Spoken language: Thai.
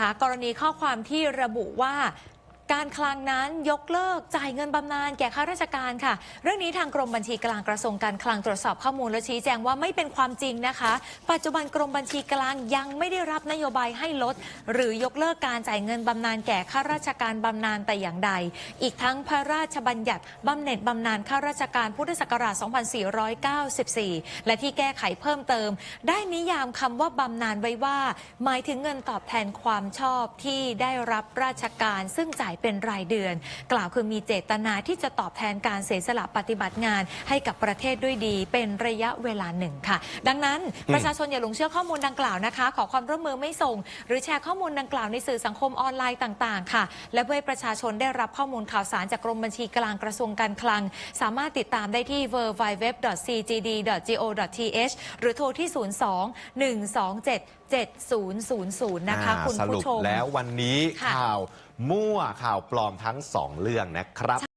ค่ะกรณีข้อความที่ระบุว่า การคลังนั้นยกเลิกจ่ายเงินบำนาญแก่ข้าราชการค่ะ เรื่องนี้ทางกรมบัญชีกลางกระทรวงการคลังตรวจสอบข้อมูลและชี้แจงว่าไม่เป็นความจริงนะคะ ปัจจุบันกรมบัญชีกลางยังไม่ได้รับนโยบายให้ลด หรือยกเลิกการจ่ายเงินบำนาญแก่ข้าราชการบำนาญแต่อย่างใด อีกทั้งพระราชบัญญัติบำเหน็จบำนาญข้าราชการพุทธศักราช 2494 และที่แก้ไขเพิ่มเติม ได้นิยามคำว่าบำนาญไว้ว่า หมายถึงเงินตอบแทนความชอบที่ได้รับราชการซึ่งจ่ายเป็นรายเดือน กล่าวคือมีเจตนาที่จะตอบแทนการเสียสละปฏิบัติงานให้กับประเทศด้วยดี เป็นระยะเวลาหนึ่งค่ะ ดังนั้นประชาชนอย่าหลงเชื่อข้อมูลดังกล่าวนะคะ ขอความร่วมมือไม่ส่ง หรือแชร์ข้อมูลดังกล่าวในสื่อสังคมออนไลน์ต่าง ๆ ค่ะ และเพื่อให้ประชาชนได้รับข้อมูลข่าวสารจากกรมบัญชีกลางกระทรวงการคลัง สามารถติดตามได้ที่ www.cgd.go.th หรือโทรที่ 02 127 7000 นะคะอ่าคุณสรุผู้ปชมแล้ววันนี้ค่ะข่าวมั่วข่าวปลอมทั้งสองเรื่องนะครับ